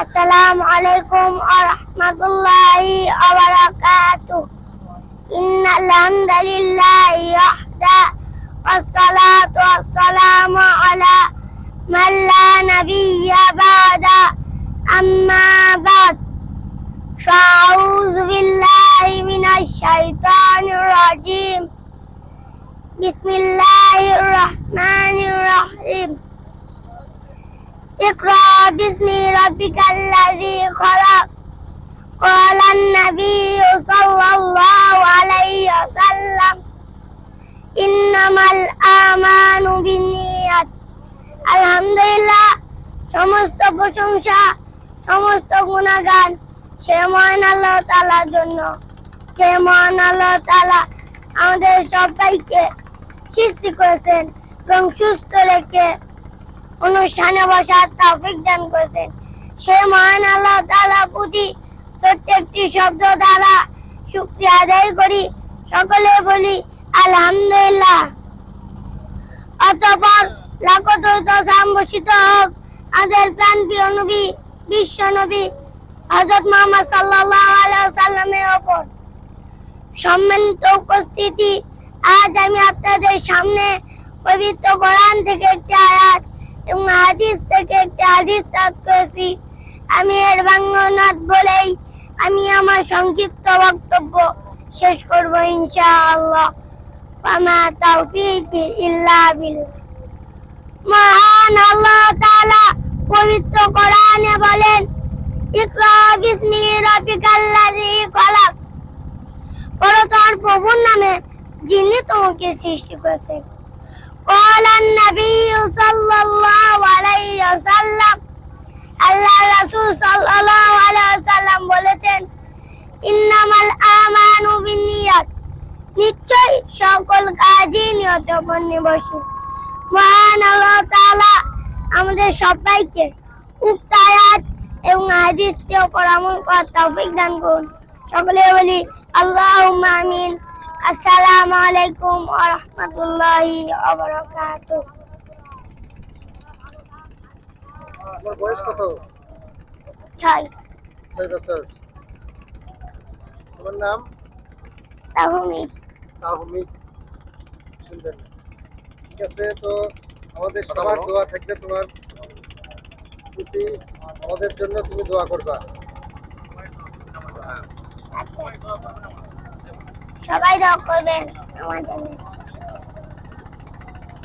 السلام عليكم ورحمة الله وبركاته. إن الحمد لله وحده والصلاة والسلام على من لا نبي بعد. أما بعد فأعوذ بالله من الشيطان الرجيم. بسم الله الرحمن الرحيم. اقرأ باسم ربك الذي خلق قال النبي صلى الله عليه وسلم إنما الآمان بالنيات আলহামদুলিল্লাহ সমস্ত প্রশংসা সমস্ত গুণাগান সে মহান আল্লাহ তালার জন্য যে মহান আল্লাহ তালা আমাদের সবাইকে সৃষ্টি করেছেন এবং সুস্থ রেখে অনুষ্ঠানে বসার তৌফিক দান করেছেন। সে মহান আল্লাহ তালা প্রতি প্রত্যেকটি শব্দ দ্বারা শুক্রিয়া আদায় করি। সকলে বলি, আলহামদুলিল্লাহ। অতপর লাখত সাম্বসিত হোক, আমাদের প্রাণ প্রিয় নবী, বিশ্ব নবী হজরত মোহাম্মদ সাল্লাহ সাল্লামের ওপর সম্মানিত উপস্থিতি। আজ আমি আপনাদের সামনে পবিত্র কোরআন থেকে একটি আয়াত এবং হাদিস থেকে একটি হাদিস পাঠ করেছি। আমি এর বাংলানাথ বলেই আমি আমার সংক্ষিপ্ত বক্তব্য শেষ করব ইনশাআল্লাহ। ওয়ামা তাওফিকি ইল্লা বিল্লাহ মহান আল্লাহ তাআলা পবিত্র কোরআনে বলেন, ইকরা বিসমি রাব্বিকাল্লাযী খলাক। পড়ো তোমার প্রভুর নামে যিনি তোমাকে সৃষ্টি করেছেন। قال النبي صلى الله عليه وسلم আল্লাহ রাসূল সাল্লাল্লাহু আলাইহি ওয়াসাল্লাম বলেছেন ইন্নামাল আমানু বিন্নিয়াত নিশ্চয় সকল কাজই নিয়ত উপর নির্ভরশীল মহান আল্লাহ তাআলা আমাদের সবাইকে উক্ত আয়াত এবং হাদিসকে উপর আমল করার তৌফিক দান করুন সকলে বলি আল্লাহুম্মা আমিন আসসালামু আলাইকুম ওয়া রাহমাতুল্লাহি ওয়া বারাকাতুহু। তোমার বয়স কত? ছয়। ছয় বছর। তোমার নাম? তাহমিদ তাহমিদ সুন্দর। ঠিক আছে তো আমাদের সবার দোয়া থাকবে তোমার প্রতি। আমাদের জন্য তুমি দোয়া করবা। আচ্ছা। সবাই দোয়া করবেন আমার